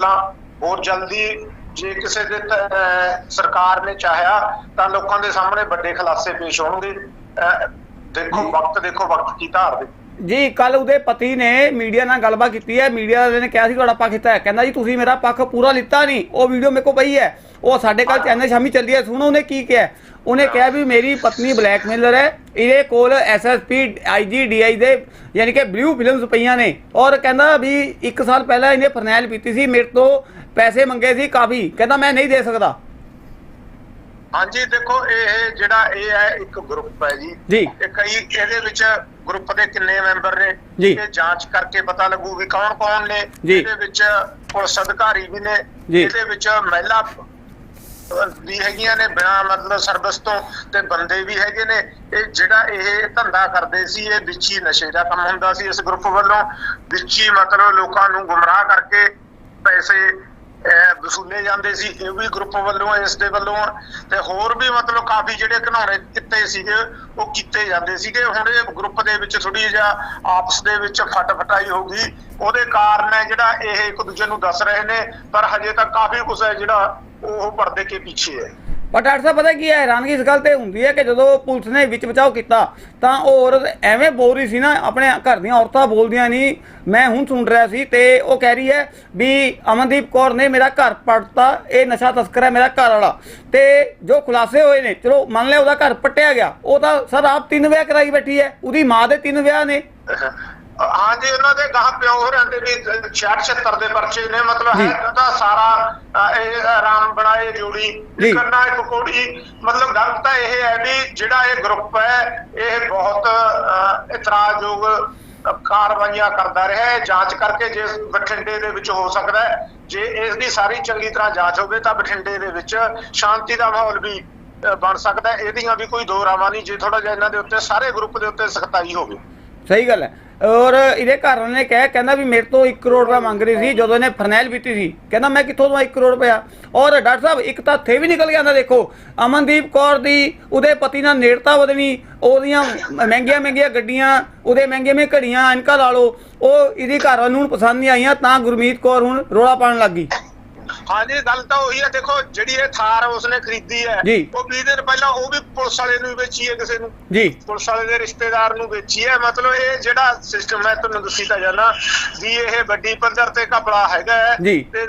ਬਹੁਤ ਜਲਦੀ ਜੇ ਕਿਸੇ ਦੇ ਸਰਕਾਰ ਨੇ ਚਾਹਿਆ ਤਾਂ ਲੋਕਾਂ ਦੇ ਸਾਹਮਣੇ ਵੱਡੇ ਖੁਲਾਸੇ ਪੇਸ਼ ਹੋਣਗੇ। ਦੇਖੋ ਵਕਤ ਦੇਖੋ ਵਕਤ ਕੀ ਧਾਰ ਦੇ। ਜੀ ਕੱਲ ਉਹਦੇ ਪਤੀ ਨੇ ਮੀਡੀਆ ਨਾਲ ਗੱਲਬਾਤ ਕੀਤੀ ਹੈ। ਮੀਡੀਆ ਵਾਲੇ ਨੇ ਕਿਹਾ ਸੀ ਤੁਹਾਡਾ ਪੱਖ ਦਿੱਤਾ ਹੈ। ਕਹਿੰਦਾ ਜੀ, ਤੁਸੀਂ ਮੇਰਾ ਪੱਖ ਪੂਰਾ ਲਿੱਤਾ ਨਹੀਂ। ਉਹ ਵੀਡੀਓ ਮੇਰੇ ਕੋਲ ਪਈ ਹੈ। ਉਹ ਸਾਡੇ ਕੱਲ ਚੈਨਲ ਸ਼ਾਮੀ ਚੱਲਦੀ ਹੈ। ਸੁਣੋ, ਉਹਨੇ ਕੀ ਕਿਹਾ? ਉਹਨੇ ਕਿਹਾ ਵੀ ਮੇਰੀ ਪਤਨੀ ਬਲੈਕਮੇਲਰ ਹੈ। ਇਹਦੇ ਕੋਲ ਐਸਐਸਪੀ ਆਈਜੀ ਡੀਆਈ ਦੇ ਯਾਨੀ ਕਿ ਬਲੂ ਫਿਲਮਸ ਪਈਆਂ ਨੇ। ਔਰ ਕਹਿੰਦਾ ਵੀ 1 ਸਾਲ ਪਹਿਲਾਂ ਇਹਨੇ ਫਰਨੈਲ ਪੀਤੀ ਸੀ। ਮੇਰੇ ਤੋਂ ਪੈਸੇ ਮੰਗੇ ਸੀ ਕਾਫੀ। ਕਹਿੰਦਾ ਮੈਂ ਨਹੀਂ ਦੇ ਸਕਦਾ। ਹਾਂਜੀ ਦੇਖੋ ਇਹ ਜਿਹੜਾ ਇਹ ਹੈ ਇੱਕ ਗਰੁੱਪ ਹੈ ਜੀ। ਜੀ। ਇਹ ਕਈ ਇਹਦੇ ਵਿੱਚ ਗਰੁੱਪ ਦੇ ਕਿੰਨੇ ਮੈਂਬਰ ਨੇ। ਇਹ ਜਾਂਚ ਕਰਕੇ ਪਤਾ ਲੱਗੂ ਵੀ ਕੌਣ ਕੌਣ ਨੇ। ਇਹਦੇ ਵਿੱਚ ਪੁਲਿਸ ਅਧਿਕਾਰੀ ਵੀ ਨੇ। ਇਹਦੇ ਵਿੱਚ ਮਹਿਲਾ ਵੀ ਹੈਗੀਆਂ ਨੇ ਬਿਨਾ ਮਤਲਬ ਸਰਵਿਸ ਤੋਂ ਤੇ ਬੰਦੇ ਵੀ ਹੈਗੇ ਨੇ। ਇਹ ਜਿਹੜਾ ਇਹ ਧੰਦਾ ਕਰਦੇ ਸੀ ਇਹ ਵਿੱਚੀ ਨਸ਼ੇ ਦਾ ਕੰਮ ਹੁੰਦਾ ਸੀ ਇਸ ਗਰੁੱਪ ਵੱਲੋਂ। ਵਿੱਚੀ ਮਤਲਬ ਲੋਕਾਂ ਨੂੰ ਗੁੰਮਰਾਹ ਕਰਕੇ ਪੈਸੇ ਵਸੂਲੇ ਜਾਂਦੇ ਸੀ, ਇਹ ਵੀ ਗਰੁੱਪ ਵੱਲੋਂ, ਇਸ ਦੇ ਵੱਲੋਂ ਤੇ ਹੋਰ ਵੀ ਮਤਲਬ ਕਾਫੀ ਜਿਹੜੇ ਘਨੌਣੇ ਕਿੱਤੇ ਸੀਗੇ, ਉਹ ਕੀਤੇ ਜਾਂਦੇ ਸੀਗੇ। ਹੁਣ ਇਹ ਗਰੁੱਪ ਦੇ ਵਿੱਚ ਥੋੜੀ ਜਿਹਾ ਆਪਸ ਦੇ ਵਿੱਚ ਫਟ ਫਟਾਈ ਹੋ ਗਈ। ਉਹਦੇ ਕਾਰਨ ਹੈ ਜਿਹੜਾ ਇਹ ਇੱਕ ਦੂਜੇ ਨੂੰ ਦੱਸ ਰਹੇ ਨੇ, ਪਰ ਹਜੇ ਤੱਕ ਕਾਫੀ ਕੁਝ ਹੈ ਜਿਹੜਾ ਉਹ ਪਰਦੇ ਕੇ ਪਿੱਛੇ ਹੈ। ਪਰ ਡਾਕਟਰ ਸਾਹਿਬ, ਪਤਾ ਕੀ ਹੈ? ਹੈਰਾਨਗੀ ਇਸ ਗੱਲ ਤੇ ਹੁੰਦੀ ਹੈ ਕਿ ਜਦੋਂ ਪੁਲਿਸ ਨੇ ਵਿੱਚ ਬਚਾਓ ਕੀਤਾ, ਤਾਂ ਉਹ ਔਰਤ ਐਵੇਂ ਬੋਲ ਰਹੀ ਸੀ ਨਾ, ਆਪਣੇ ਘਰ ਦੀਆਂ ਔਰਤਾਂ ਬੋਲਦੀਆਂ ਨਹੀਂ। ਮੈਂ ਹੁਣ ਸੁਣ ਰਿਹਾ ਸੀ ਤੇ ਉਹ ਕਹਿ ਰਹੀ ਹੈ ਵੀ ਅਮਨਦੀਪ ਕੌਰ ਨੇ ਮੇਰਾ ਘਰ ਪੜਤਾ, ਇਹ ਨਸ਼ਾ ਤਸਕਰ ਹੈ ਮੇਰਾ ਘਰ ਵਾਲਾ। ਤੇ ਜੋ ਖੁਲਾਸੇ ਹੋਏ ਨੇ, ਚਲੋ ਮੰਨ ਲਿਆ ਉਹਦਾ ਘਰ ਪੱਟਿਆ ਗਿਆ, ਉਹ ਤਾਂ ਸਰ ਆਪ ਤਿੰਨ ਵਿਆਹ ਕਰਾਈ ਬੈਠੀ ਹੈ, ਉਹਦੀ ਮਾਂ ਦੇ ਤਿੰਨ ਵਿਆਹ ਨੇ। ਹਾਂਜੀ ਉਹਨਾਂ ਦੇ ਗਾਹ ਪਿਓ ਹੋਰਾਂ ਦੇ ਵੀ 66 76 ਦੇ ਪਰਚੇ ਨੇ ਮਤਲਬ ਜੀ। ਹੈ ਤਾਂ ਸਾਰਾ ਇਹ ਰਾਮ ਬਣਾਏ ਜੋੜੀ ਜੀ। ਕਰਨਾ ਇੱਕ ਕੋੜੀ ਮਤਲਬ ਗੱਲ ਤਾਂ ਇਹ ਹੈ ਵੀ ਜਿਹੜਾ ਇਹ ਗਰੁੱਪ ਹੈ ਇਹ ਬਹੁਤ ਇਤਰਾਜ਼ਯੋਗ ਕਾਰਵਾਈਆਂ ਕਰਦਾ ਰਿਹਾ ਹੈ ਜਾਂਚ ਕਰਕੇ ਜੇ ਬਠਿੰਡੇ ਦੇ ਵਿੱਚ ਹੋ ਸਕਦਾ ਹੈ ਜੇ ਇਸ ਦੀ ਸਾਰੀ ਚੰਗੀ ਤਰ੍ਹਾਂ ਜਾਂਚ ਹੋਵੇ ਤਾਂ ਬਠਿੰਡੇ ਦੇ ਵਿੱਚ ਸ਼ਾਂਤੀ ਦਾ ਮਾਹੌਲ ਵੀ ਬਣ ਸਕਦਾ ਹੈ ਇਹਦੀਆਂ ਵੀ ਕੋਈ ਦੋ ਰਾਵਾਂ ਨਹੀਂ ਜੇ ਥੋੜਾ ਜਿਹਾ ਇਹਨਾਂ ਦੇ ਉੱਤੇ ਸਾਰੇ ਗਰੁੱਪ ਦੇ ਉੱਤੇ ਸਖਤਾਈ ਹੋਵੇ ਸਹੀ ਗੱਲ ਹੈ ਔਰ ਇਹਦੇ ਘਰ ਵਾਲੇ ਨੇ ਕਿਹਾ, ਕਹਿੰਦਾ ਵੀ ਮੇਰੇ ਤੋਂ 1 ਕਰੋੜ ਰੁਪਏ ਮੰਗ ਰਹੀ ਸੀ, ਜਦੋਂ ਇਹਨੇ ਫਰਨੈਲ ਬੀਤੀ ਸੀ। ਕਹਿੰਦਾ, ਮੈਂ ਕਿੱਥੋਂ ਦਵਾਂ 1 ਕਰੋੜ ਰੁਪਇਆ? ਔਰ ਡਾਕਟਰ ਸਾਹਿਬ, ਇੱਕ ਤਾਂ ਥੇ ਵੀ ਨਿਕਲ ਗਿਆ ਨਾ, ਦੇਖੋ। ਅਮਨਦੀਪ ਕੌਰ ਦੀ ਉਹਦੇ ਪਤੀ ਨਾਲ ਨੇੜਤਾ ਵਧਣੀ, ਉਹਦੀਆਂ ਮਹਿੰਗੀਆਂ ਮਹਿੰਗੀਆਂ ਗੱਡੀਆਂ, ਉਹਦੇ ਮਹਿੰਗੇ ਮਹਿੰਗੇ ਘੜੀਆਂ ਐਨਕਾ ਲਾ ਲਓ, ਉਹ ਇਹਦੀ ਘਰ ਵਾਲੇ ਨੂੰ ਪਸੰਦ ਨਹੀਂ ਆਈਆਂ, ਤਾਂ ਗੁਰਮੀਤ ਕੌਰ ਹੁਣ ਰੋਲਾ ਪਾਉਣ ਲੱਗ ਗਈ। ਹਾਂਜੀ ਗੱਲ ਤਾਂ ਉਹੀ ਹੈ ਦੇਖੋ ਜਿਹੜੀ ਇਹ ਥਾਰ ਉਸਨੇ ਖਰੀਦੀ ਹੈ। ਉਹ 20 ਦਿਨ ਪਹਿਲਾਂ ਉਹ ਵੀ ਪੁਲਿਸ ਵਾਲੇ ਨੂੰ ਵੇਚੀ ਹੈ ਕਿਸੇ ਨੂੰ ਜੀ ਪੁਲਿਸ ਵਾਲੇ ਦੇ ਰਿਸ਼ਤੇਦਾਰ ਨੂੰ ਵੇਚੀ ਹੈ ਮਤਲਬ ਇਹ ਜਿਹੜਾ ਸਿਸਟਮ ਹੈ ਤੁਹਾਨੂੰ ਦੱਸੀ ਤਾਂ ਜਾਣਾ ਵੀ ਇਹ ਵੱਡੀ ਪੱਧਰ ਤੇ ਘਪਲਾ ਹੈਗਾ। ਤੇ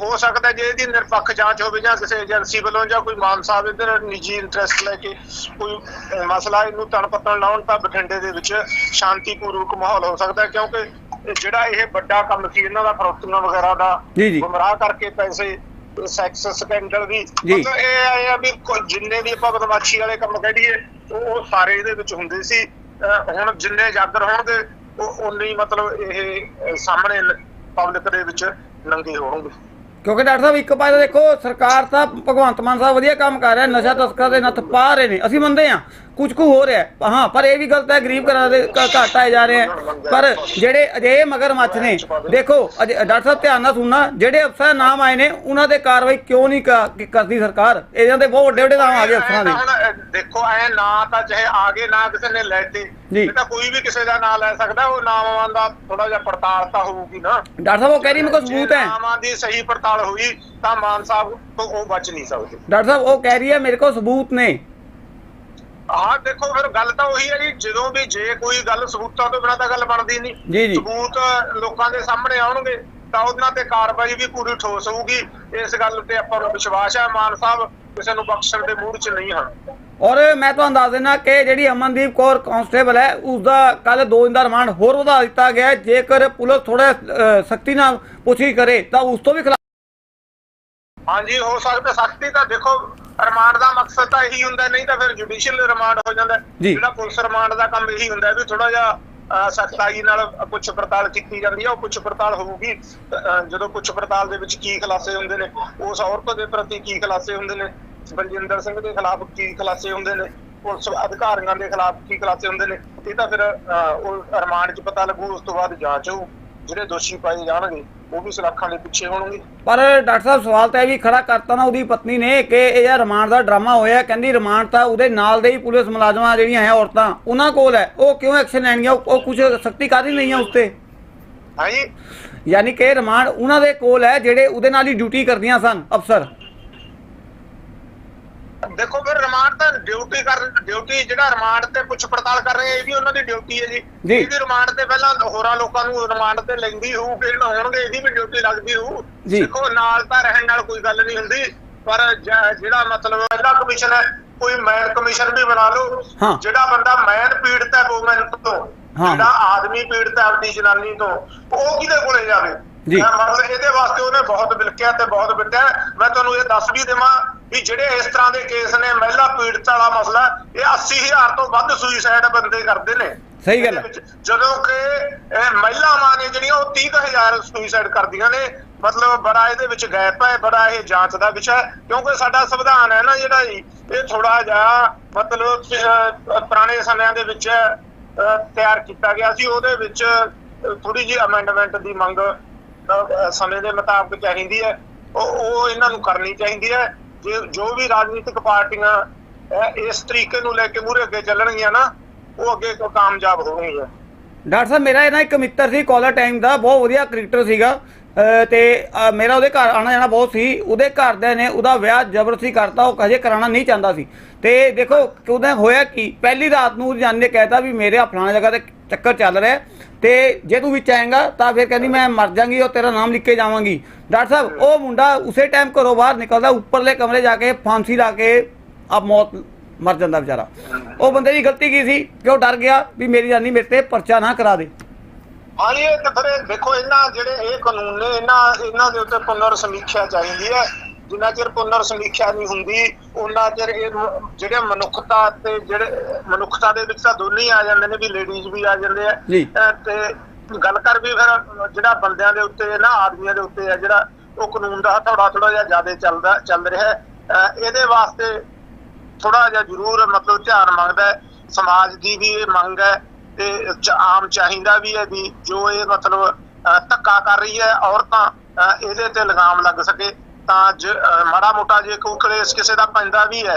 ਹੋ ਸਕਦਾ ਜੇ ਇਹਦੀ ਨਿਰਪੱਖ ਜਾਂਚ ਹੋਵੇ ਜਾਂ ਕਿਸੇ ਏਜੰਸੀ ਵੱਲੋਂ ਜਾਂ ਕੋਈ ਮਾਨ ਸਾਹਿਬ ਇਧਰ ਨਿੱਜੀ ਇੰਟਰਸਟ ਲੈ ਕੇ ਕੋਈ ਮਸਲਾ ਇਹਨੂੰ ਤਣ ਪੱਤਣ ਲਾਉਣ ਤਾਂ ਬਠਿੰਡੇ ਦੇ ਵਿੱਚ ਸ਼ਾਂਤੀਪੂਰਵਕ ਮਾਹੌਲ ਹੋ ਸਕਦਾ ਕਿਉਂਕਿ ਜਿਹੜਾ ਇਹ ਵੱਡਾ ਕੰਮ ਸੀ ਇਹਨਾਂ ਦਾ ਫਰੋਤੀਆਂ ਵਗੈਰਾ ਦਾ। ਗੁੰਮਰਾਹ ਕਰਕੇ ਪੈਸੇ ਸੈਕਸ ਸਕੈਂਡਲ ਵੀ। ਮਤਲਬ ਇਹ ਆਏ ਆ ਵੀ ਜਿੰਨੇ ਵੀ ਆਪਾਂ ਬਦਮਾਸ਼ੀ ਵਾਲੇ ਕੰਮ ਕਹਿ ਉਹ ਸਾਰੇ ਇਹਦੇ ਵਿੱਚ ਹੁੰਦੇ ਸੀ ਹੁਣ ਜਿੰਨੇ ਜਾਗਰ ਹੋਣਗੇ ਉਹ ਉਨੇ ਮਤਲਬ ਇਹ ਸਾਹਮਣੇ ਪਬਲਿਕ ਦੇ ਵਿੱਚ ਨੰਗੇ ਹੋਣਗੇ ਕਿਉਂਕਿ ਡਾਕਟਰ ਸਾਹਿਬ, ਇੱਕ ਪਾਸੇ ਦੇਖੋ ਸਰਕਾਰ ਤਾਂ ਭਗਵੰਤ ਮਾਨ ਸਾਹਿਬ ਵਧੀਆ ਕੰਮ ਕਰ ਰਿਹਾ, ਨਸ਼ਾ ਤਸਕਰਾਂ ਦੇ ਨੱਥ ਪਾ ਰਹੇ ਨੇ। ਅਸੀਂ ਮੰਨਦੇ ਹਾਂ, ਕੁਝ ਕੁ ਹੋ ਰਿਹਾ ਹਾਂ। ਪਰ ਇਹ ਵੀ ਗਲਤ ਹੈ, ਗਰੀਬ ਘਰਾਂ ਦੇ ਘ- ਆਏ ਜਾ ਰਹੇ ਹੈ। ਪਰ ਜਿਹੜੇ ਅਜਿਹੇ ਮਗਰਮੱਛ ਨੇ, ਦੇਖੋ ਡਾਕਟਰ ਸਾਹਿਬ, ਧਿਆਨ ਨਾਲ ਸੁਣਨਾ, ਜਿਹੜੇ ਅਫਸਰ ਨਾਮ ਆਏ ਨੇ, ਉਹਨਾਂ ਤੇ ਕਾਰਵਾਈ ਕਿਉਂ ਨਹੀਂ ਕਰਦੀ ਸਰਕਾਰ? ਇਹਨਾਂ ਦੇ ਬਹੁਤ ਵੱਡੇ ਵੱਡੇ ਨਾਮ ਆ ਗਏ ਅਫਸਰਾਂ ਦੇ। ਦੇਖੋ ਐ ਨਾ ਤਾਂ ਚਾਹੇ ਆਗੇ ਨਾ ਕਿਸੇ ਨੇ ਲੈਤੇ ਜੀ। ਇਹ ਤਾਂ ਕੋਈ ਵੀ ਕਿਸੇ ਦਾ ਨਾਂ ਲੈ ਸਕਦਾ ਉਹ ਨਾਮਾਂ ਦਾ ਥੋੜਾ ਜਿਹਾ ਪੜਤਾਲ ਤਾਂ ਹੋਊਗੀ ਨਾ। ਡਾਕਟਰ ਸਾਹਿਬ ਉਹ ਕਹਿ ਰਹੀ ਮੇਰੇ ਕੋਲ ਸਬੂਤ ਹੈ। ਨਾਮਾਂ ਦੀ ਸਹੀ ਪੜਤਾਲ ਹੋਈ ਤਾਂ ਮਾਨ ਸਾਹਿਬ ਤੋਂ ਉਹ ਬਚ ਨਹੀਂ ਸਕਦੇ। ਡਾਕਟਰ ਸਾਹਿਬ ਉਹ ਕਹਿ ਰਹੀ ਹੈ ਮੇਰੇ ਕੋਲ ਸਬੂਤ ਨੇ। ਹਾਂ ਦੇਖੋ ਫਿਰ ਗੱਲ ਤਾਂ ਉਹੀ ਹੈ ਜੀ ਜਦੋਂ ਵੀ ਜੇ ਕੋਈ ਗੱਲ ਸਬੂਤਾਂ ਤੋਂ ਬਿਨਾਂ ਤਾਂ ਗੱਲ ਬਣਦੀ ਨਹੀਂ। ਸਬੂਤ ਲੋਕਾਂ ਦੇ ਸਾਹਮਣੇ ਆਉਣਗੇ ਤਾਂ ਉਹਨਾਂ ਤੇ ਕਾਰਵਾਈ ਵੀ ਪੂਰੀ ਠੋਸ ਹੋਊਗੀ। ਇਸ ਗੱਲ ਤੇ ਆਪਾਂ ਨੂੰ ਵਿਸ਼ਵਾਸ ਹੈ ਮਾਨ ਸਾਹਿਬ ਕਿਸੇ ਨੂੰ ਬਖਸ਼ਣ ਦੇ ਮੂਡ 'ਚ ਨਹੀਂ ਹਨ। ਔਰ ਮੈਂ ਤੁਹਾਨੂੰ ਦੱਸ ਦਿੰਦਾ ਕਿ ਜਿਹੜੀ ਅਮਨਦੀਪ ਕੌਰ ਕਾਂਸਟੇਬਲ ਹੈ ਉਸ ਦਾ ਕੱਲ ਦੋ ਦਿਨ ਦਾ ਰਿਮਾਂਡ ਹੋਰ ਵਧਾ ਦਿੱਤਾ ਗਿਆ। ਜੇਕਰ ਪੁਲਿਸ ਥੋੜਾ ਸਖਤੀ ਨਾਲ ਪੁੱਛੀ ਕਰੇ ਤਾਂ ਉਸ ਤੋਂ ਵੀ ਖਿਲਾਫ ਹਾਂਜੀ ਹੋ ਸਕਦਾ ਸਖਤੀ ਤਾਂ ਦੇਖੋ ਰਿਮਾਂਡ ਦਾ ਮਕਸਦ ਤਾਂ ਇਹੀ ਹੁੰਦਾ ਨਹੀਂ ਤਾਂ ਫਿਰ ਜੁਡੀਸ਼ੀਅਲ ਰਿਮਾਂਡ ਹੋ ਜਾਂਦਾ। ਜਿਹੜਾ ਪੁਲਿਸ ਰਿਮਾਂਡ ਦਾ ਕੰਮ ਇਹੀ ਹੁੰਦਾ ਵੀ ਥੋੜਾ ਜਿਹਾ ਸਖਤਾਈ ਨਾਲ ਪੁੱਛ ਪੜਤਾਲ ਕੀਤੀ ਜਾਂਦੀ ਹੈ ਉਹ ਪੁੱਛ ਪੜਤਾਲ ਹੋਊਗੀ ਜਦੋਂ ਪੁੱਛ ਪੜਤਾਲ ਦੇ ਵਿੱਚ ਕੀ ਖੁਲਾਸੇ ਹੁੰਦੇ ਨੇ ਉਸ ਔਰਤ ਦੇ ਪ੍ਰਤੀ ਕੀ ਖੁਲਾਸੇ ਹੁੰਦੇ ਨੇ ਬਲਜਿੰਦਰ ਸਿੰਘ ਦੇ ਖਿਲਾਫ ਕੀ ਖੁਲਾਸੇ ਹੁੰਦੇ ਨੇ? ਪੁਲਿਸ ਅਧਿਕਾਰੀਆਂ ਦੇ ਖਿਲਾਫ ਕੀ ਖੁਲਾਸੇ ਹੁੰਦੇ ਨੇ? ਇਹ ਤਾਂ ਫਿਰ ਉਹ ਰਿਮਾਂਡ 'ਚ ਪਤਾ ਲੱਗੂ ਉਸ ਤੋਂ ਬਾਅਦ ਜਾਂਚ ਹੋਊ। ਜਿਹੜੇ ਦੋਸ਼ੀ ਪਾਏ ਜਾਣਗੇ ਉਹ ਵੀ ਸਲਾਖਾਂ ਦੇ ਪਿੱਛੇ ਹੋਣਗੇ। ਪਰ ਡਾਕਟਰ ਸਾਹਿਬ ਸਵਾਲ ਤਾਂ ਇਹ ਵੀ ਖੜਾ ਕਰਤਾ ਨਾ ਉਹਦੀ ਪਤਨੀ ਨੇ ਕਿ ਇਹ ਯਾਰ ਰਿਮਾਂਡ ਦਾ ਡਰਾਮਾ ਹੋਇਆ ਕਹਿੰਦੀ ਰਿਮਾਂਡ ਤਾਂ ਉਹਦੇ ਨਾਲ ਦੇ ਹੀ ਪੁਲਿਸ ਮੁਲਾਜ਼ਮਾਂ ਜਿਹੜੀਆਂ ਹੈ ਔਰਤਾਂ ਉਹਨਾਂ ਕੋਲ ਹੈ। ਉਹ ਕਿਉਂ ਐਕਸ਼ਨ ਲੈਣਗੀਆਂ ਉਹ- ਕੁਝ ਸਖਤੀ ਕਰ ਹੀ ਨਹੀਂ ਹੈ ਉਸ ਤੇ ਹਾਂਜੀ। ਯਾਨੀ ਕਿ ਰਿਮਾਂਡ ਉਹਨਾਂ ਦੇ ਕੋਲ ਹੈ ਜਿਹੜੇ ਉਹਦੇ ਨਾਲ ਹੀ ਡਿਊਟੀ ਕਰਦੀਆਂ ਸਨ ਅਫਸਰ। ਦੇਖੋ ਫਿਰ ਰਿਮਾਂਡ ਤਾਂ ਡਿਊਟੀ ਕਰ ਡਿਊਟੀ ਜਿਹੜਾ ਰਿਮਾਂਡ ਤੇ ਪੁੱਛ ਪੜਤਾਲ ਕਰ ਰਹੇ ਇਹ ਵੀ ਉਹਨਾਂ ਦੀ ਡਿਊਟੀ ਹੈ ਜੀ ਜੀ। ਇਹਦੀ ਰਿਮਾਂਡ ਤੇ ਪਹਿਲਾਂ ਹੋਰਾਂ ਲੋਕਾਂ ਨੂੰ ਰਿਮਾਂਡ ਤੇ ਲੈਂਦੀ ਹੋਊ ਫਿਰ ਹੋਣਗੇ ਇਹਦੀ ਵੀ ਡਿਊਟੀ ਲੱਗਦੀ ਹੋਊ। ਦੇਖੋ ਨਾਲ ਤਾਂ ਰਹਿਣ ਨਾਲ ਕੋਈ ਗੱਲ ਨਹੀਂ ਹੁੰਦੀ ਪਰ ਜਿਹੜਾ ਮਤਲਬ ਇਹਦਾ ਕਮਿਸ਼ਨ ਹੈ ਕੋਈ ਮੈਨ ਕਮਿਸ਼ਨ ਵੀ ਬਣਾ ਲਓ। ਜਿਹੜਾ ਬੰਦਾ ਮੈਨ ਪੀੜਤ ਹੈ ਵੂਮਨ ਤੋਂ। ਜਿਹੜਾ ਆਦਮੀ ਪੀੜਤ ਹੈ ਆਪਣੀ ਜਨਾਨੀ ਤੋਂ ਉਹ ਕਿਹਦੇ ਕੋਲੇ ਜਾਵੇ ਜੀ। ਮੈਂ ਮਤਲਬ ਇਹਦੇ ਵਾਸਤੇ ਉਹਨੇ ਬਹੁਤ ਬਿਲਕਿਆ ਤੇ ਬਹੁਤ ਬਿਟਿਆ ਮੈਂ ਤੁਹਾਨੂੰ ਇਹ ਦੱਸ ਵੀ ਦੇਵਾਂ ਵੀ ਜਿਹੜੇ ਇਸ ਤਰ੍ਹਾਂ ਦੇ ਕੇਸ ਨੇ ਮਹਿਲਾ ਪੀੜਤ ਵਾਲਾ ਮਸਲਾ ਇਹ 80000 ਤੋਂ ਵੱਧ ਸੁਈਸਾਈਡ ਬੰਦੇ ਕਰਦੇ ਨੇ। ਸਹੀ ਗੱਲ। ਜਦੋਂ ਕਿ ਇਹ ਮਹਿਲਾਵਾਂ ਨੇ ਜਿਹੜੀਆਂ ਉਹ 30000 ਸੁਈਸਾਈਡ ਕਰਦੀਆਂ ਨੇ ਮਤਲਬ ਬੜਾ ਇਹਦੇ ਵਿੱਚ ਗੈਪ ਹੈ ਬੜਾ ਇਹ ਜਾਂਚ ਦਾ ਵਿਸ਼ਾ ਕਿਉਂਕਿ ਸਾਡਾ ਸੰਵਿਧਾਨ ਹੈ ਨਾ ਜਿਹੜਾ ਜੀ ਇਹ ਥੋੜਾ ਜਿਹਾ ਮਤਲਬ ਪੁਰਾਣੇ ਸਮਿਆਂ ਦੇ ਵਿੱਚ ਤਿਆਰ ਕੀਤਾ ਗਿਆ ਸੀ। ਉਹਦੇ ਵਿੱਚ ਥੋੜੀ ਜਿਹੀ ਅਮੈਂਡਮੈਂਟ ਦੀ ਮੰਗ ਸਮੇਂ ਦੇ ਮੁਤਾਬਕ ਚਾਹੀਦੀ ਹੈ। ਉਹ ਇਹਨਾਂ ਨੂੰ ਕਰਨੀ ਚਾਹੀਦੀ ਹੈ। ਜੋ ਵੀ ਰਾਜਨੀਤਿਕ ਪਾਰਟੀਆਂ ਇਸ ਤਰੀਕੇ ਨੂੰ ਲੈ ਕੇ ਮੂਹਰੇ ਅੱਗੇ ਚੱਲਣਗੀਆਂ ਨਾ, ਉਹ ਅੱਗੇ ਕਾਮਯਾਬ ਹੋਣਗੀਆਂ। ਡਾਕਟਰ ਸਾਹਿਬ, ਮੇਰਾ ਇਹਨਾਂ ਇੱਕ ਮਿੱਤਰ ਸੀ ਕਾਲਰ ਟਾਈਮ ਦਾ, ਬਹੁਤ ਵਧੀਆ ਕ੍ਰਿਕਟਰ ਸੀਗਾ ਤੇ ਮੇਰਾ ਉਹਦੇ ਘਰ ਆਣਾ ਜਾਣਾ ਬਹੁਤ ਸੀ, ਉਹਦੇ ਘਰਦਿਆਂ ਨੇ ਉਹਦਾ ਵਿਆਹ ਜ਼ਬਰਦਸਤੀ ਕਰਤਾ, ਉਹ ਕਦੇ ਕਰਾਉਣਾ ਨਹੀਂ ਚਾਹੁੰਦਾ ਸੀ। ਤੇ ਦੇਖੋ ਕਿ ਹੋਇਆ ਕੀ, ਪਹਿਲੀ ਰਾਤ ਨੂੰ ਜਾਨ ਨੇ ਕਹਿਤਾ ਵੀ ਮੇਰੇ ਆ ਫਲਾਣੇ ਜਗ੍ਹਾ ਤੇ ਚੱਕਰ ਚੱਲ ਰਿਹਾ ਤੇ ਜੇ ਤੂੰ ਵਿੱਚ ਆਏਗਾ ਤਾਂ ਫਿਰ ਕਹਿੰਦੀ ਮੈਂ ਮਰ ਜਾਵਾਂਗੀ ਔਰ ਤੇਰਾ ਨਾਮ ਲਿਖ ਕੇ ਜਾਵਾਂਗੀ। ਡਾਕਟਰ ਸਾਹਿਬ ਉਹ ਮੁੰਡਾ ਉਸੇ ਟਾਈਮ ਘਰੋਂ ਬਾਹਰ ਨਿਕਲਦਾ ਉੱਪਰਲੇ ਕਮਰੇ ਜਾ ਕੇ ਫਾਂਸੀ ਲਾ ਕੇ ਆਪ ਮੌਤ ਮਰ ਜਾਂਦਾ ਵਿਚਾਰਾ। ਉਹ ਬੰਦੇ ਦੀ ਗਲਤੀ ਕੀ ਸੀ? ਕਿ ਉਹ ਡਰ ਗਿਆ ਵੀ ਮੇਰੀ ਜਾਨੀ ਮੇਰੇ ਤੇ ਪਰਚਾ ਨਾ ਕਰਾ ਦੇ। ਹਾਂਜੀ ਇਹ ਤੇ ਫਿਰ ਦੇਖੋ ਇਹਨਾਂ ਜਿਹੜੇ ਇਹ ਕਾਨੂੰਨ ਨੇ ਇਹਨਾਂ ਇਹਨਾਂ ਦੇ ਉੱਤੇ ਪੁਨਰ ਸਮੀਖਿਆ ਚਾਹੀਦੀ ਹੈ। ਜਿੰਨਾ ਚਿਰ ਪੁਨਰ ਸਮੀਖਿਆ ਨਹੀਂ ਹੁੰਦੀ ਉਹਨਾਂ ਚਿਰ ਇਹ ਜਿਹੜੇ ਮਨੁੱਖਤਾ ਤੇ ਜਿਹੜੇ ਮਨੁੱਖਤਾ ਦੇ ਵਿੱਚ ਤਾਂ ਦੋਨੇ ਆ ਜਾਂਦੇ ਨੇ ਵੀ ਲੇਡੀਜ਼ ਵੀ ਆ ਜਾਂਦੇ ਆ। ਤੇ ਗੱਲ ਕਰ ਵੀ ਫਿਰ ਜਿਹੜਾ ਬੰਦਿਆਂ ਦੇ ਉੱਤੇ ਨਾ ਆਦਮੀਆਂ ਦੇ ਉੱਤੇ ਆ ਜਿਹੜਾ ਉਹ ਕਾਨੂੰਨ ਦਾ ਥੋੜਾ ਥੋੜਾ ਜਿਹਾ ਜ਼ਿਆਦਾ ਚੱਲਦਾ ਚੱਲ ਰਿਹਾ ਇਹਦੇ ਵਾਸਤੇ ਥੋੜਾ ਜਿਹਾ ਜ਼ਰੂਰ ਮਤਲਬ ਧਿਆਨ ਮੰਗਦਾ ਹੈ। ਸਮਾਜ ਦੀ ਵੀ ਇਹ ਮੰਗ ਹੈ ਤੇ ਆਮ ਚਾਹੀਦਾ ਵੀ ਹੈ ਵੀ ਜੋ ਇਹ ਮਤਲਬ ਧੱਕਾ ਕਰ ਰਹੀ ਹੈ ਔਰਤਾਂ ਇਹਦੇ ਤੇ ਲਗਾਮ ਲੱਗ ਸਕੇ। ਤਾਂ ਮਾੜਾ ਮੋਟਾ ਜੇ ਕੋਈ ਕਲੇਸ਼ ਕਿਸੇ ਦਾ ਪੈਂਦਾ ਵੀ ਹੈ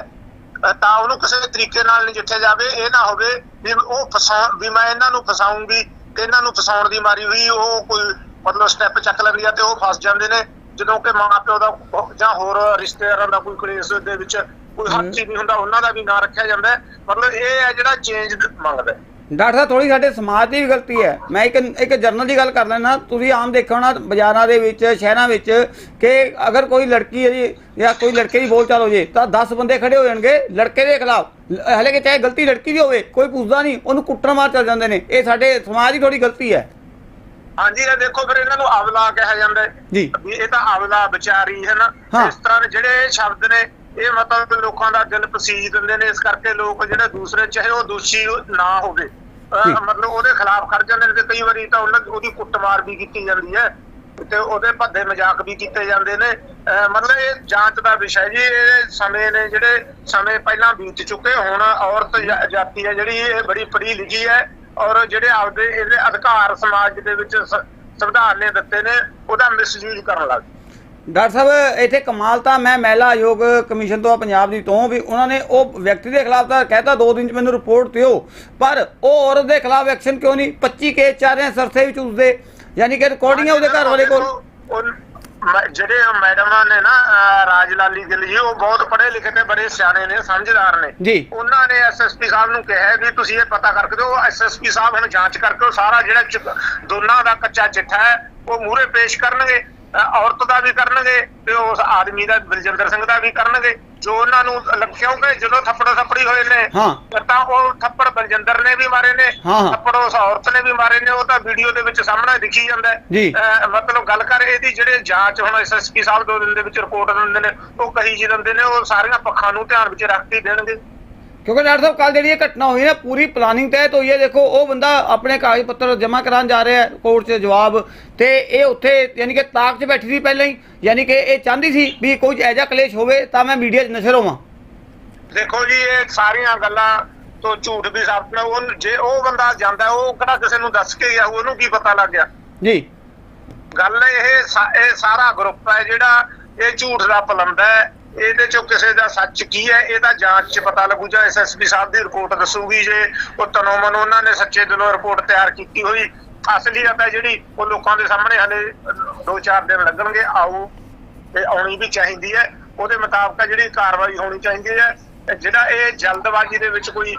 ਤਾਂ ਉਹਨੂੰ ਕਿਸੇ ਤਰੀਕੇ ਨਾਲ ਨਜਿੱਠਿਆ ਜਾਵੇ ਇਹ ਨਾ ਹੋਵੇ ਵੀ ਉਹ ਫਸਾ ਵੀ ਮੈਂ ਇਹਨਾਂ ਨੂੰ ਫਸਾਉਂਗੀ ਤੇ ਇਹਨਾਂ ਨੂੰ ਫਸਾਉਣ ਦੀ ਮਾਰੀ ਹੋਈ ਉਹ ਕੋਈ ਮਤਲਬ ਸਟੈਪ ਚੱਕ ਲੈਂਦੀ ਆ ਤੇ ਉਹ ਫਸ ਜਾਂਦੇ ਨੇ ਜਦੋਂ ਕਿ ਮਾਂ ਪਿਓ ਦਾ ਜਾਂ ਹੋਰ ਰਿਸ਼ਤੇਦਾਰਾਂ ਦਾ ਕੋਈ ਕਲੇਸ਼ ਦੇ ਵਿੱਚ ਕੋਈ ਹੱਥ ਨਹੀਂ ਹੁੰਦਾ ਉਹਨਾਂ ਦਾ ਵੀ ਨਾਂ ਰੱਖਿਆ ਜਾਂਦਾ। ਮਤਲਬ ਇਹ ਹੈ ਜਿਹੜਾ ਚੇਂਜ ਮੰਗਦਾ। ਡਾਕਟਰ ਸਾਹਿਬ ਥੋੜੀ ਸਾਡੇ ਸਮਾਜ ਦੀ ਵੀ ਗਲਤੀ ਹੈ। ਮੈਂ ਇੱਕ ਇੱਕ ਜਰਨਲ ਦੀ ਗੱਲ ਕਰ ਲੈਣਾ ਤੁਸੀਂ ਆਮ ਦੇਖਿਆ ਹੋਣਾ ਬਾਜ਼ਾਰਾਂ ਦੇ ਵਿੱਚ ਸ਼ਹਿਰਾਂ ਵਿੱਚ ਕਿ ਅਗਰ ਕੋਈ ਲੜਕੀ ਹੈ ਜੀ ਜਾਂ ਕੋਈ ਲੜਕੇ ਦੀ ਬੋਲ ਚਾਲ ਹੋ ਜੇ ਤਾਂ 10 ਬੰਦੇ ਖੜੇ ਹੋ ਜਾਣਗੇ ਲੜਕੇ ਦੇ ਖਿਲਾਫ। ਹਲੇ ਕਿ ਚਾਹੇ ਗਲਤੀ ਲੜਕੀ ਦੀ ਹੋਵੇ ਕੋਈ ਪੁੱਛਦਾ ਨਹੀਂ ਉਹਨੂੰ ਕੁੱਟਣ ਮਾਰ ਚੱਲ ਜਾਂਦੇ ਨੇ। ਇਹ ਸਾਡੇ ਸਮਾਜ ਦੀ ਥੋੜੀ ਗਲਤੀ ਹੈ। ਹਾਂਜੀ ਇਹ ਦੇਖੋ ਫਿਰ ਇਹਨਾਂ ਨੂੰ ਅਵਲਾ ਕਿਹਾ ਜਾਂਦਾ ਜੀ। ਇਹ ਤਾਂ ਅਵਲਾ ਵਿਚਾਰੀ ਹੈ ਨਾ। ਇਸ ਤਰ੍ਹਾਂ ਜਿਹੜੇ ਸ਼ਬਦ ਨੇ ਇਹ ਮਤਲਬ ਲੋਕਾਂ ਦਾ ਦਿਲ ਪਸੀਜ ਦਿੰਦੇ ਨੇ ਇਸ ਕਰਕੇ ਲੋਕ ਜਿਹੜੇ ਦੂਸਰੇ ਚਾਹੇ ਉਹ ਦੋਸ਼ੀ ਨਾ ਹੋਵੇ। ਮਤਲਬ ਉਹਦੇ ਖਿਲਾਫ ਖੜ ਜਾਂਦੇ ਨੇ ਤੇ ਕਈ ਵਾਰੀ ਤਾਂ ਉਹਨਾਂ ਉਹਦੀ ਕੁੱਟਮਾਰ ਵੀ ਕੀਤੀ ਜਾਂਦੀ ਹੈ ਤੇ ਉਹਦੇ ਭੱਦੇ ਮਜ਼ਾਕ ਵੀ ਕੀਤੇ ਜਾਂਦੇ ਨੇ ਮਤਲਬ ਇਹ ਜਾਂਚ ਦਾ ਵਿਸ਼ਾ ਜੀ ਇਹ ਸਮੇਂ ਨੇ ਜਿਹੜੇ ਸਮੇਂ ਪਹਿਲਾਂ ਬੀਤ ਚੁੱਕੇ ਹੁਣ ਔਰਤ ਜਾਤੀ ਹੈ ਜਿਹੜੀ ਇਹ ਬੜੀ ਪੜ੍ਹੀ ਲਿਖੀ ਹੈ ਔਰ ਜਿਹੜੇ ਆਪਦੇ ਇਹਦੇ ਅਧਿਕਾਰ ਸਮਾਜ ਦੇ ਵਿੱਚ ਸੰਵਿਧਾਨ ਨੇ ਦਿੱਤੇ ਨੇ ਉਹਦਾ ਮਿਸਯੂਜ਼ ਕਰਨ ਲੱਗ ਡਾਕਟਰ ਸਾਹਿਬ ਇੱਥੇ ਕਮਾਲ ਤਾਂ ਮੈਂ ਮਹਿਲਾ ਆਯੋਗ ਕਮਿਸ਼ਨ ਤੋਂ ਪੰਜਾਬ ਦੀ ਤੋਂ ਵੀ ਉਹਨਾਂ ਨੇ ਉਹ ਵਿਅਕਤੀ ਦੇ ਖਿਲਾਫ ਤਾਂ ਕਹਿਤਾ ਦੋ ਦਿਨ ਚ ਮੈਨੂੰ ਰਿਪੋਰਟ ਦਿਓ। ਪਰ ਉਹ ਔਰਤ ਦੇ ਖਿਲਾਫ ਐਕਸ਼ਨ ਕਿਉਂ ਨਹੀਂ? 25 ਕੇਸ ਚੱਲ ਰਹੇ ਸਰਸੇ ਵਿੱਚ ਉਸਦੇ। ਯਾਨੀ ਕਿ ਰਿਕਾਰਡਿੰਗ ਹੈ ਉਹਦੇ ਘਰ ਵਾਲੇ ਕੋਲ। ਜਿਹੜੇ ਮੈਡਮਾਂ ਨੇ ਨਾ ਅਹ ਰਾਜ ਲਾਲੀ ਗਿੱਲ ਜੀ ਉਹ ਬਹੁਤ ਪੜ੍ਹੇ ਲਿਖੇ ਤੇ ਬੜੇ ਸਿਆਣੇ ਨੇ ਸਮਝਦਾਰ ਨੇ। ਜੀ। ਉਹਨਾਂ ਨੇ ਐਸਐਸਪੀ ਸਾਹਿਬ ਨੂੰ ਕਿਹਾ ਵੀ ਤੁਸੀਂ ਇਹ ਪਤਾ ਕਰਕੇ ਦਿਓ ਐਸਐਸਪੀ ਸਾਹਿਬ ਹੁਣ ਜਾਂਚ ਕਰਕੇ ਸਾਰਾ ਜਿਹੜਾ ਦੋਨਾਂ ਦਾ ਕੱਚਾ ਚਿੱਠਾ ਹੈ ਉਹ ਮੂਹਰੇ ਪੇਸ਼ ਕਰਨਗੇ। ਔਰਤ ਦਾ ਵੀ ਕਰਨਗੇ ਤੇ ਉਸ ਆਦਮੀ ਦਾ ਬਲਜਿੰਦਰ ਸਿੰਘ ਦਾ ਵੀ ਕਰਨਗੇ। ਜੋ ਉਹਨਾਂ ਨੂੰ ਕਿਉਂਕਿ ਜਦੋਂ ਥੱਪੜਾ ਥੱਪੜੀ ਹੋਏ ਨੇ ਹਾਂ। ਤਾਂ ਉਹ ਥੱਪੜ ਬਲਜਿੰਦਰ ਨੇ ਵੀ ਮਾਰੇ ਨੇ। ਥੱਪੜ ਉਸ ਔਰਤ ਨੇ ਵੀ ਮਾਰੇ ਨੇ ਉਹ ਤਾਂ ਵੀਡੀਓ ਦੇ ਵਿੱਚ ਸਾਹਮਣੇ ਦਿਖੀ ਜਾਂਦਾ ਮਤਲਬ ਗੱਲ ਕਰ ਇਹਦੀ ਜਿਹੜੇ ਜਾਂਚ ਹੁਣ ਐਸਐਸਪੀ ਸਾਹਿਬ ਦੋ ਦਿਨ ਦੇ ਵਿੱਚ ਰਿਪੋਰਟ ਦਿੰਦੇ ਨੇ ਉਹ ਕਹੀ ਜੀ ਦਿੰਦੇ ਨੇ ਉਹ ਸਾਰੀਆਂ ਪੱਖਾਂ ਨੂੰ ਧਿਆਨ ਵਿੱਚ ਰੱਖ ਕੇ ਦੇਣਗੇ। ਕਿਉਂਕਿ ਡਾਕਟਰ ਸਾਹਿਬ ਕੱਲ ਜਿਹੜੀ ਇਹ ਘਟਨਾ ਹੋਈ ਨਾ ਪੂਰੀ ਪਲਾਨਿੰਗ ਤਹਿਤ ਹੋਈ ਹੈ। ਦੇਖੋ ਉਹ ਬੰਦਾ ਆਪਣੇ ਕਾਗਜ਼ ਪੱਤਰ ਜਮ੍ਹਾਂ ਕਰਾਉਣ ਜਾ ਰਿਹਾ ਹੈ ਕੋਰਟ 'ਚ ਜਵਾਬ। ਤੇ ਇਹ ਉੱਥੇ ਯਾਨੀ ਕਿ ਤਾਕ 'ਚ ਬੈਠੀ ਸੀ ਪਹਿਲਾਂ ਹੀ। ਯਾਨੀ ਕਿ ਇਹ ਚਾਹੁੰਦੀ ਸੀ ਵੀ ਕੋਈ ਐਜਾ ਕਲੇਸ਼ ਹੋਵੇ ਤਾਂ ਮੈਂ ਮੀਡੀਆ 'ਚ ਨਸ਼ਰ ਹੋਵਾਂ ਦੇਖੋ ਜੀ ਇਹ ਸਾਰੀਆਂ ਗੱਲਾਂ ਤੋਂ ਝੂਠ ਵੀ ਸਾਬਤ ਉਹ ਜੇ ਉਹ ਬੰਦਾ ਜਾਂਦਾ ਉਹ ਕਿਹੜਾ ਕਿਸੇ ਨੂੰ ਦੱਸ ਕੇ ਗਿਆ ਉਹਨੂੰ ਕੀ ਪਤਾ ਲੱਗ ਗਿਆ? ਜੀ। ਗੱਲ ਇਹ ਇਹ ਸਾਰਾ ਗਰੁੱਪ ਹੈ ਜਿਹੜਾ ਇਹ ਝੂਠ ਦਾ ਪਲੰਦਾ ਹੈ। ਇਹਦੇ ਚੋਂ ਕਿਸੇ ਦਾ ਸੱਚ ਕੀ ਹੈ ਇਹਦਾ ਜਾਂਚ 'ਚ ਪਤਾ ਲੱਗੂ ਜਾਂ ਐਸਐਸਪੀ ਸਾਹਿਬ ਦੀ ਰਿਪੋਰਟ ਦੱਸੂਗੀ ਜੇ ਉਹ ਤਨੋਮਨ ਉਹਨਾਂ ਨੇ ਸੱਚੇ ਦਿਲੋਂ ਰਿਪੋਰਟ ਤਿਆਰ ਕੀਤੀ ਹੋਈ। ਅਸਲੀਅਤ ਹੈ ਜਿਹੜੀ ਉਹ ਲੋਕਾਂ ਦੇ ਸਾਹਮਣੇ ਹਲੇ 2-4 ਦਿਨ ਲੱਗਣਗੇ ਆਓ ਤੇ ਆਉਣੀ ਵੀ ਚਾਹੀਦੀ ਹੈ। ਉਹਦੇ ਮੁਤਾਬਕ ਜਿਹੜੀ ਕਾਰਵਾਈ ਹੋਣੀ ਚਾਹੀਦੀ ਹੈ ਜਿਹੜਾ ਇਹ ਜਲਦਬਾਜ਼ੀ ਦੇ ਵਿੱਚ ਕੋਈ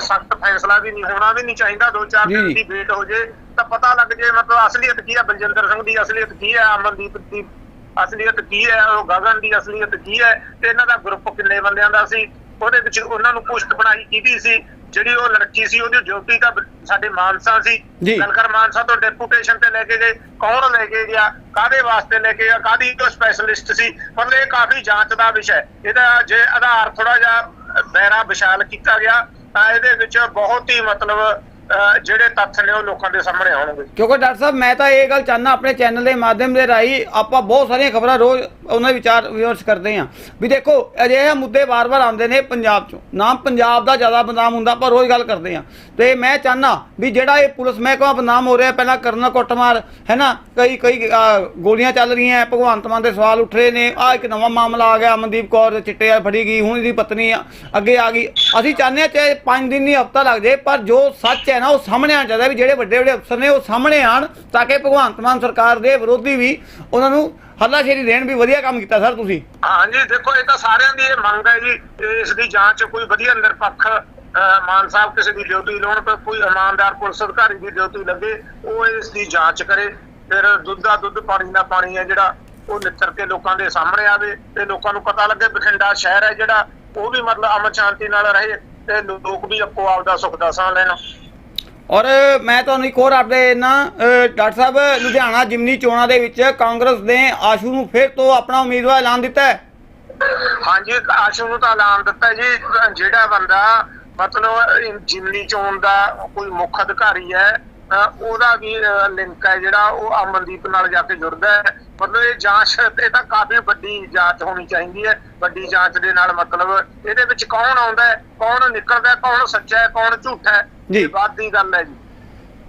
ਸਖਤ ਫੈਸਲਾ ਵੀ ਨਹੀਂ ਹੋਣਾ ਵੀ ਨਹੀਂ ਚਾਹੀਦਾ 2-4 ਜੀ, ਦਿਨ। ਦੀ ਵੇਟ ਹੋ ਜੇ ਤਾਂ ਪਤਾ ਲੱਗ ਜੇ ਮਤਲਬ ਅਸਲੀਅਤ ਕੀ ਹੈ ਬਲਜਿੰਦਰ ਸਿੰਘ ਦੀ ਅਸਲੀਅਤ ਕੀ ਹੈ ਅਮਨਦੀਪ ਦੀ ਅਸਲੀਅਤ ਕੀ ਹੈ ਉਹ ਗਗਨ ਦੀ ਅਸਲੀਅਤ ਕੀ ਹੈ ਤੇ ਇਹਨਾਂ ਦਾ ਗਰੁੱਪ ਕਿੰਨੇ ਬੰਦਿਆਂ ਦਾ ਸੀ? ਉਹਦੇ ਵਿੱਚ ਉਹਨਾਂ ਨੂੰ ਪੁਸ਼ਟ ਬਣਾਈ ਕਿਹਦੀ ਸੀ? ਜਿਹੜੀ ਉਹ ਲੜਕੀ ਸੀ ਉਹਦੀ ਡਿਊਟੀ ਤਾਂ ਸਾਡੇ ਮਾਨਸਾ ਸੀ। ਜੀ। ਲਲਕਰ ਮਾਨਸਾ ਤੋਂ ਡੈਪੂਟੇਸ਼ਨ ਤੇ ਲੈ ਕੇ ਗਏ। ਕੌਣ ਲੈ ਕੇ ਗਿਆ? ਕਾਦੇ ਵਾਸਤੇ ਲੈ ਕੇ ਗਿਆ? ਕਾਦੀ ਉਹ ਸਪੈਸ਼ਲਿਸਟ ਸੀ? ਮਤਲਬ ਇਹ ਕਾਫੀ ਜਾਂਚ ਦਾ ਵਿਸ਼ਾ ਹੈ। ਇਹਦਾ ਜੇ ਆਧਾਰ ਥੋੜਾ ਜਿਹਾ ਦਾਇਰਾ ਵਿਸ਼ਾਲ ਕੀਤਾ ਗਿਆ ਤਾਂ ਇਹਦੇ ਵਿੱਚ ਬਹੁਤ ਹੀ ਮਤਲਬ ਜਿਹੜੇ ਤੱਥ ਨੇ ਉਹ ਲੋਕਾਂ ਦੇ ਸਾਹਮਣੇ ਆਉਣਗੇ। ਕਿਉਂਕਿ ਡਾਕਟਰ ਸਾਹਿਬ, ਮੈਂ ਤਾਂ ਇਹ ਗੱਲ ਚਾਹਨਾ ਆਪਣੇ ਚੈਨਲ ਦੇ ਮਾਧਿਅਮ ਦੇ ਰਾਹੀਂ ਆਪਾਂ ਬਹੁਤ ਸਾਰੀਆਂ ਖਬਰਾਂ ਰੋਜ਼ ਉਹਨਾਂ ਦੇ ਵਿਚਾਰ ਵਿਮਰਸ਼ ਕਰਦੇ ਹਾਂ। ਵੀ ਦੇਖੋ, ਅਜਿਹੇ ਮੁੱਦੇ ਵਾਰ-ਵਾਰ ਆਉਂਦੇ ਨੇ ਪੰਜਾਬ 'ਚੋਂ। ਨਾਮ ਪੰਜਾਬ ਦਾ ਜ਼ਿਆਦਾ ਬਦਨਾਮ ਹੁੰਦਾ ਪਰ ਰੋਜ਼ ਗੱਲ ਕਰਦੇ ਹਾਂ। ਤੇ ਮੈਂ ਚਾਹਨਾ ਵੀ ਜਿਹੜਾ ਇਹ ਪੁਲਿਸ ਮਹਿਕਮਾ ਬਦਨਾਮ ਹੋ ਰਿਹਾ, ਪਹਿਲਾਂ ਕਰਨਾ ਕੁੱਟਮਾਰ, ਹੈ ਨਾ? ਕਈ ਕਈ ਗੋਲੀਆਂ ਚੱਲ ਰਹੀਆਂ, ਭਗਵੰਤ ਮਾਨ ਦੇ ਸਵਾਲ ਉੱਠ ਰਹੇ ਨੇ। ਆ ਇੱਕ ਨਵਾਂ ਮਾਮਲਾ ਆ ਗਿਆ, ਅਮਨਦੀਪ ਕੌਰ ਚਿੱਟੇ ਆ ਫੜੀ ਗਈ, ਹੁਣ ਇਹਦੀ ਪਤਨੀ ਅੱਗੇ ਆ ਗਈ। ਅਸੀਂ ਚਾਹੁੰਦੇ ਹਾਂ ਚਾਹੇ 5 ਦਿਨ ਨਹੀਂ ਹਫਤਾ ਲੱਗ ਜਾਏ, ਪਰ ਜੋ ਸੱਚ ਹੈ ਨਾ, ਉਹ ਸਾਹਮਣੇ ਆਉਣਾ ਚਾਹੀਦਾ ਵੀ ਜਿਹੜੇ ਵੱਡੇ ਵੱਡੇ ਅਫਸਰ ਨੇ, ਉਹ ਸਾਹਮਣੇ ਆਣ ਤਾਂ ਕਿ ਭਗਵੰਤ ਮਾਨ ਸਰਕਾਰ ਦੇ ਵਿਰੋਧੀ ਵੀ ਉਹਨਾਂ ਨੂੰ ਹੱਲਾਸ਼ੇਰੀ ਦੇਣ ਵੀ ਵਧੀਆ ਕੰਮ ਕੀਤਾ ਸਰ ਤੁਸੀਂ? ਹਾਂਜੀ, ਦੇਖੋ, ਇਹ ਤਾਂ ਸਾਰਿਆਂ ਦੀ ਇਹ ਮੰਗ ਹੈ ਜੀ ਇਸ ਦੀ ਜਾਂਚ ਕੋਈ ਵਧੀਆ ਨਿਰਪੱਖ ਮਾਨ ਸਾਹਿਬ ਕਿਸੇ ਦੀ ਡਿਊਟੀ ਲਾਉਣ ਪਰ ਕੋਈ ਇਮਾਨਦਾਰ ਪੁਲਿਸ ਅਧਿਕਾਰੀ ਦੀ ਡਿਊਟੀ ਲੱਗੇ, ਉਹ ਇਸ ਦੀ ਜਾਂਚ ਕਰੇ। ਫਿਰ ਦੁੱਧ ਦਾ ਦੁੱਧ, ਪਾਣੀ ਦਾ ਪਾਣੀ ਹੈ ਜਿਹੜਾ, ਉਹ ਨਿੱਤਰ ਕੇ ਲੋਕਾਂ ਦੇ ਸਾਹਮਣੇ ਆਵੇ ਤੇ ਲੋਕਾਂ ਨੂੰ ਪਤਾ ਲੱਗੇ ਬਠਿੰਡਾ ਸ਼ਹਿਰ ਹੈ ਜਿਹੜਾ, ਉਹ ਵੀ ਮਤਲਬ ਅਮਨ ਸ਼ਾਂਤੀ ਨਾਲ ਰਹੇ ਤੇ ਲੋਕ ਵੀ ਆਪੋ ਆਪਦਾ ਸੁੱਖ ਦਾ ਸਾਹ ਲੈਣ। ਔਰ ਮੈਂ ਤੁਹਾਨੂੰ ਇੱਕ ਹੋਰ ਅਪਡੇਟ ਨਾ ਡਾਕਟਰ ਸਾਹਿਬ, ਲੁਧਿਆਣਾ ਜਿਮਨੀ ਚੋਣਾਂ ਦੇ ਵਿੱਚ ਕਾਂਗਰਸ ਨੇ ਆਸ਼ੂ ਨੂੰ ਫਿਰ ਤੋਂ ਆਪਣਾ ਉਮੀਦਵਾਰ ਐਲਾਨ ਦਿੱਤਾ ਹੈ। ਹਾਂਜੀ, ਆਸ਼ੂ ਨੂੰ ਤਾਂ ਐਲਾਨ ਦਿੱਤਾ ਜੀ। ਜਿਹੜਾ ਬੰਦਾ ਮਤਲਬ ਜਿਮਨੀ ਚੋਣ ਦਾ ਕੋਈ ਮੁੱਖ ਅਧਿਕਾਰੀ ਹੈ ਉਹਦਾ ਵੀ ਲਿੰਕ ਹੈ ਜਿਹੜਾ, ਉਹ ਅਮਨਦੀਪ ਨਾਲ ਜਾ ਕੇ ਜੁੜਦਾ ਹੈ। ਮਤਲਬ ਇਹ ਜਾਂਚ, ਇਹ ਤਾਂ ਕਾਫੀ ਵੱਡੀ ਜਾਂਚ ਹੋਣੀ ਚਾਹੀਦੀ ਹੈ। ਵੱਡੀ ਜਾਂਚ ਦੇ ਨਾਲ ਮਤਲਬ ਇਹਦੇ ਵਿੱਚ ਕੌਣ ਆਉਂਦਾ ਹੈ, ਕੌਣ ਨਿਕਲਦਾ ਹੈ, ਕੌਣ ਸੱਚਾ ਹੈ, ਕੌਣ ਝੂਠਾ ਹੈ। ਜੀ। ਬਾਤ ਦੀ ਗੱਲ ਹੈ ਜੀ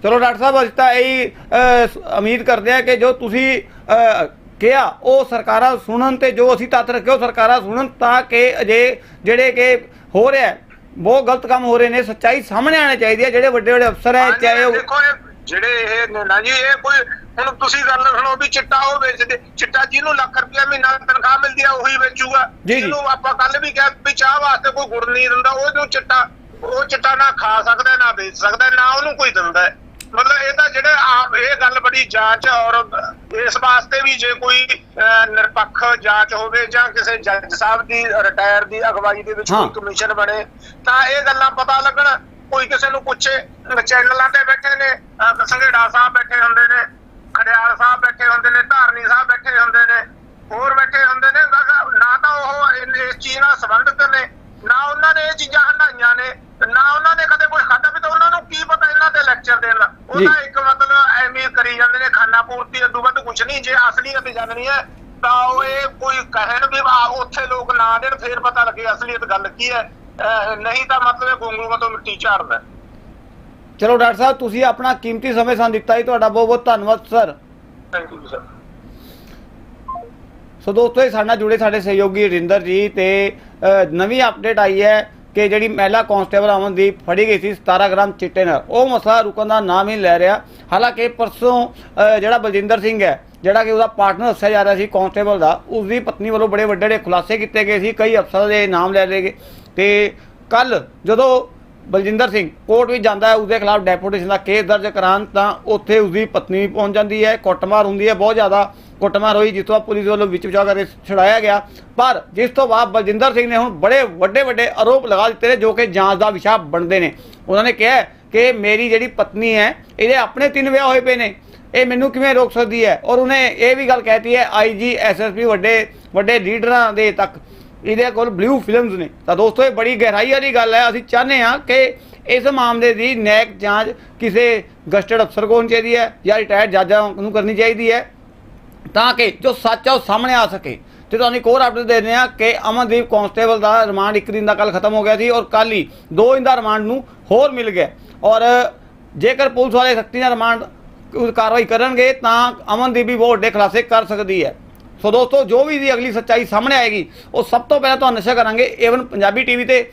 ਚਲੋ ਡਾਕਟਰ ਸਾਹਿਬ ਅਸੀਂ ਤਾਂ ਇਹੀ ਉਮੀਦ ਕਰਦੇ ਹਾਂ ਕਿ ਜੋ ਤੁਸੀਂ ਕਿਹਾ ਉਹ ਸਰਕਾਰਾਂ ਸੁਣਨ ਤੇ ਜੋ ਅਸੀਂ ਤੱਤ ਰੱਖੇ ਉਹ ਸਰਕਾਰਾਂ ਸੁਣਨ ਤਾਂ ਕਿ ਅਜੇ ਜਿਹੜੇ ਕਿ ਹੋ ਰਿਹਾ ਬਹੁਤ ਗਲਤ ਕੰਮ ਹੋ ਰਹੇ ਨੇ ਸੱਚਾਈ ਸਾਹਮਣੇ ਆਣੀ ਚਾਹੀਦੀ ਹੈ ਜਿਹੜੇ ਵੱਡੇ ਵੱਡੇ ਅਫਸਰ ਹੈ ਚਾਹੇ ਉਹ ਦੇਖੋ ਜਿਹੜੇ ਇਹ ਨੇ ਨਾ ਜੀ ਇਹ ਕੋਈ ਹੁਣ ਤੁਸੀਂ ਗੱਲ ਸੁਣੋ ਵੀ ਚਿੱਟਾ ਉਹ ਵੇਚਦੇ ਚਿੱਟਾ ਜਿਹਨੂੰ ਲੱਖ ਰੁਪਇਆ ਮਹੀਨਾ ਤਨਖਾਹ ਮਿਲਦੀ ਆ ਉਹੀ ਵੇਚੂਗਾ। ਜਿਹਨੂੰ ਆਪਾਂ ਕੱਲ ਵੀ ਕਿਹਾ ਵੀ ਚਾਹ ਵਾਸਤੇ ਕੋਈ ਗੁੜ ਨਹੀਂ ਦਿੰਦਾ ਉਹਨੂੰ ਚਿੱਟਾ ਉਹ ਚਿੱਟਾ ਨਾ ਖਾ ਸਕਦਾ ਨਾ ਵੇਚ ਸਕਦਾ ਨਾ ਉਹਨੂੰ ਕੋਈ ਦਿੰਦਾ। ਮਤਲਬ ਇਹ ਤਾਂ ਜਿਹੜੇ ਇਹ ਗੱਲ ਬੜੀ ਜਾਂਚ ਔਰ ਇਸ ਵਾਸਤੇ ਵੀ ਜੇ ਕੋਈ ਨਿਰਪੱਖ ਜਾਂਚ ਹੋਵੇ ਜਾਂ ਕਿਸੇ ਜੱਜ ਸਾਹਿਬ ਦੀ ਰਿਟਾਇਰ ਦੀ ਅਗਵਾਈ ਦੇ ਵਿੱਚ। ਕੋਈ ਕਮਿਸ਼ਨ ਬਣੇ ਤਾਂ ਇਹ ਗੱਲਾਂ ਪਤਾ ਲੱਗਣ ਕੋਈ ਕਿਸੇ ਨੂੰ ਪੁੱਛੇ ਚੈਨਲਾਂ ਤੇ ਬੈਠੇ ਨੇ ਸੰਘੇੜਾ ਸਾਹਿਬ ਬੈਠੇ ਹੁੰਦੇ ਨੇ ਖੜਿਆਲ ਸਾਹਿਬ ਬੈਠੇ ਹੁੰਦੇ ਨੇ ਧਾਰਨੀ ਸਾਹਿਬ ਬੈਠੇ ਹੁੰਦੇ ਨੇ ਹੋਰ ਬੈਠੇ ਹੁੰਦੇ ਨੇ ਗ- ਨਾ ਤਾਂ ਉਹ ਇਨ- ਇਸ ਚੀਜ਼ ਨਾਲ ਸੰਬੰਧਿਤ ਨੇ ਨਾ ਉਹਨਾਂ ਨੇ ਇਹ ਚੀਜ਼ਾਂ ਹੰਡਾਈਆਂ ਨੇ ਤੇ ਨਾ ਉਹਨਾਂ ਨੇ ਕਦੇ ਕੁਝ ਖਾਧਾ ਵੀ ਤਾਂ ਉਹਨਾਂ ਨੂੰ ਕੀ ਪਤਾ ਇਹਨਾਂ ਦੇ ਲੈਕਚਰ ਦੇਣ ਦਾ ਉਹ ਜੀ। ਤਾਂ ਇੱਕ ਮਤਲਬ ਐਵੇਂ ਕਰੀ ਜਾਂਦੇ ਨੇ ਖਾਨਾ ਪੂਰਤੀ ਅਦੂ ਵੱਧ ਕੁਝ ਨਹੀਂ ਜੇ ਅਸਲੀਅਤ ਜਾਣਨੀ ਹੈ ਤਾਂ ਉਹ ਇਹ ਕੋਈ ਕਹਿਣ ਵੀ ਉੱਥੇ ਲੋਕ ਨਾ ਦੇਣ ਫੇਰ ਪਤਾ ਲੱਗੇ ਅਸਲੀਅਤ ਗੱਲ ਕੀ ਹੈ। ਨਹੀਂ ਤਾਂ ਮਤਲਬ ਗੁੰਗਲੂਆਂ ਤੋਂ ਮਿੱਟੀ ਝਾੜਦਾ ਚਲੋ ਡਾਕਟਰ ਸਾਹਿਬ ਤੁਸੀਂ ਆਪਣਾ ਕੀਮਤੀ ਸਮੇਂ ਸਾਨੂੰ ਦਿੱਤਾ ਜੀ ਤੁਹਾਡਾ ਬਹੁਤ ਬਹੁਤ ਧੰਨਵਾਦ sir. Thank you sir so ਦੋਸਤੋ ਇਹ ਸਾਡੇ ਨਾਲ ਜੁੜੇ ਸਾਡੇ ਸਹਿਯੋਗੀ ਰਿੰਦਰ ਜੀ ਤੇ ਨਵੀਂ ਅਪਡੇਟ ਆਈ ਹੈ ਕਿ ਜਿਹੜੀ ਮਹਿਲਾ ਕਾਂਸਟੇਬਲ ਅਮਨਦੀਪ ਫੜੀ ਗਈ ਸੀ 17 ਗ੍ਰਾਮ ਚਿੱਟੇ ਨਾਲ। ਉਹ ਮਸਲਾ ਰੁਕਣ ਦਾ ਨਾਮ ਹੀ ਲੈ ਰਿਹਾ। ਹਾਲਾਂਕਿ ਪਰਸੋਂ ਜਿਹੜਾ ਬਲਜਿੰਦਰ ਸਿੰਘ ਹੈ ਜਿਹੜਾ ਕਿ ਉਹਦਾ ਪਾਰਟਨਰ ਦੱਸਿਆ ਜਾ ਰਿਹਾ ਸੀ ਕਾਂਸਟੇਬਲ ਦਾ ਉਸ ਦੀ ਪਤਨੀ ਵੱਲੋਂ ਬੜੇ ਵੱਡੇ ਵੱਡੇ ਖੁਲਾਸੇ ਕੀਤੇ ਗਏ ਸੀ, ਕਈ ਅਫਸਰਾਂ ਦੇ ਨਾਮ ਲੈ ਲਏ ਗਏ। ਤੇ ਕੱਲ ਜਦੋਂ ਬਲਜਿੰਦਰ ਸਿੰਘ ਕੋਰਟ ਵਿੱਚ ਜਾਂਦਾ ਹੈ, ਉਸਦੇ ਖਿਲਾਫ ਡੈਪੂਟੇਸ਼ਨ ਦਾ ਕੇਸ ਦਰਜ ਕਰਾਉਣ, ਤਾਂ ਉੱਥੇ ਉਸਦੀ ਪਤਨੀ ਪਹੁੰਚ ਜਾਂਦੀ ਹੈ, ਕੁੱਟਮਾਰ ਹੁੰਦੀ ਹੈ, ਬਹੁਤ ਜ਼ਿਆਦਾ ਕੁੱਟਮਾਰ ਹੋਈ, ਜਿਸ ਤੋਂ ਬਾਅਦ ਪੁਲਿਸ ਵੱਲੋਂ ਵਿੱਚ ਵਿਚਾਰ ਕਰਕੇ ਛੁਡਾਇਆ ਗਿਆ। ਪਰ ਜਿਸ ਤੋਂ ਬਾਅਦ ਬਲਜਿੰਦਰ ਸਿੰਘ ਨੇ ਹੁਣ ਬੜੇ ਵੱਡੇ ਵੱਡੇ ਆਰੋਪ ਲਗਾ ਦਿੱਤੇ ਨੇ, ਜੋ ਕਿ ਜਾਂਚ ਦਾ ਵਿਸ਼ਾ ਬਣਦੇ ਨੇ। ਉਹਨਾਂ ਨੇ ਕਿਹਾ ਕਿ ਮੇਰੀ ਜਿਹੜੀ ਪਤਨੀ ਹੈ, ਇਹਦੇ ਆਪਣੇ ਤਿੰਨ ਵਿਆਹ ਹੋਏ ਪਏ ਨੇ। ਇਹ ਮੈਨੂੰ ਕਿਵੇਂ ਰੋਕ ਸਕਦੀ ਹੈ? ਔਰ ਉਹਨੇ ਇਹ ਵੀ ਗੱਲ ਕਹਿਤੀ ਹੈ ਆਈਜੀ ਐਸਐਸਪੀ ਵੱਡੇ ਵੱਡੇ ਲੀਡਰਾਂ ਦੇ ਤੱਕ। ਇਹਦੇ ਕੋਲ ਬਲੂ ਫਿਲਮਸ ਨੇ। ਤਾਂ ਦੋਸਤੋ, ਇਹ ਬੜੀ ਗਹਿਰਾਈ ਵਾਲੀ ਗੱਲ ਹੈ। ਅਸੀਂ ਚਾਹੁੰਦੇ ਹਾਂ ਕਿ ਇਸ ਮਾਮਲੇ ਦੀ ਨੈਕ ਜਾਂਚ ਕਿਸੇ ਗਸਟਡ ਅਫਸਰ ਕੋਲ ਹੋਣੀ ਚਾਹੀਦੀ ਹੈ ਜਾਂ ਰਿਟਾਇਰਡ ਜੱਜਾਂ ਨੂੰ ਕਰਨੀ ਚਾਹੀਦੀ ਹੈ ਤਾਂ ਕਿ ਜੋ ਸੱਚ ਆ ਉਹ ਸਾਹਮਣੇ ਆ ਸਕੇ। ਤੇ ਤੁਹਾਨੂੰ ਇੱਕ ਹੋਰ ਅਪਡੇਟ ਦੇ ਦਿੰਦੇ ਹਾਂ ਕਿ ਅਮਨਦੀਪ ਕਾਂਸਟੇਬਲ ਦਾ ਰਿਮਾਂਡ ਇੱਕ ਦਿਨ ਦਾ ਕੱਲ ਖਤਮ ਹੋ ਗਿਆ ਸੀ ਔਰ ਕੱਲ ਹੀ ਦੋ ਦਿਨ ਦਾ ਰਿਮਾਂਡ ਨੂੰ ਹੋਰ ਮਿਲ ਗਿਆ। ਔਰ ਜੇਕਰ ਪੁਲਿਸ ਵਾਲੇ ਸਖਤੀ ਨਾਲ ਰਿਮਾਂਡ ਕਾਰਵਾਈ ਕਰਨਗੇ ਤਾਂ ਅਮਨਦੀਪ ਵੀ ਬਹੁਤ ਵੱਡੇ ਖੁਲਾਸੇ ਕਰ ਸਕਦੀ ਹੈ। ਸੋ ਦੋਸਤੋ, ਜੋ ਵੀ ਦੀ ਅਗਲੀ ਸੱਚਾਈ ਸਾਹਮਣੇ ਆਏਗੀ, ਉਹ ਸਭ ਤੋਂ ਪਹਿਲਾਂ ਤੁਹਾਨੂੰ ਨਸ਼ਾ ਕਰਾਂਗੇ। ਏਵਨ ਪੰਜਾਬੀ ਟੀਵੀ ਤੇ